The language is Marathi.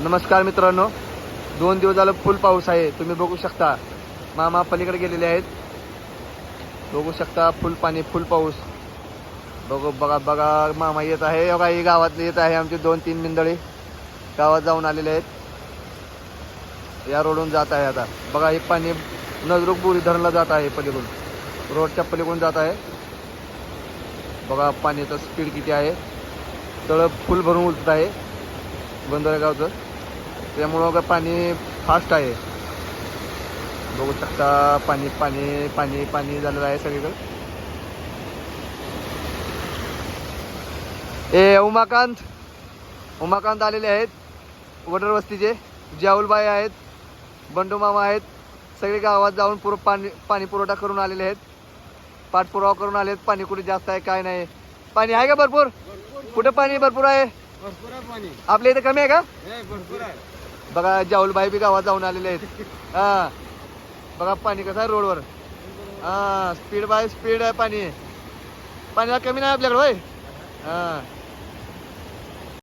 नमस्कार मित्रांनो. दोन दिवस झालं फुल पाऊस आहे. तुम्ही बघू शकता. मामा पलीकडे गेलेले आहेत. बघू शकता फुल पाणी फुल पाऊस. बघू बघा बघा मामा येत आहे. बघा ही गावातले येत आहे आमचे दोन तीन मिंदळे. गावात जाऊन आलेले आहेत. या रोडून जात आहे आता. बघा हे पाणी नजरूक बोरी धरणला जात आहे पलीकडून. रोडच्या पलीकडून जात आहे. बघा पाण्याचा स्पीड किती आहे. तळ फुल भरून उलटत आहे. गोंधळगावचं त्यामुळं का पाणी फास्ट आहे. बघू शकता पाणी पाणी पाणी पाणी झालेलं आहे सगळीकडे. ए उमाकांत. उमाकांत आलेले आहेत. वडर वस्तीचे. जाऊलबाई आहेत. बंडू मामा आहेत. सगळे गावात जाऊन पुरं पाणी पाणी पुरवठा करून आलेले आहेत. पाठपुरावा करून आले आहेत पाणी कुठे जास्त आहे काय नाही. पाणी आहे का भरपूर? कुठे पाणी भरपूर आहे? आपल्या इथे कमी आहे का? भरपूर आहे. बघा जाऊलबाई बी गावात जाऊन आलेले आहेत. हा. बघा पाणी कसं आहे रोडवर. हा स्पीड बाय स्पीड आहे पाणी. पाण्याला कमी नाही आपल्याकडे होय? हा.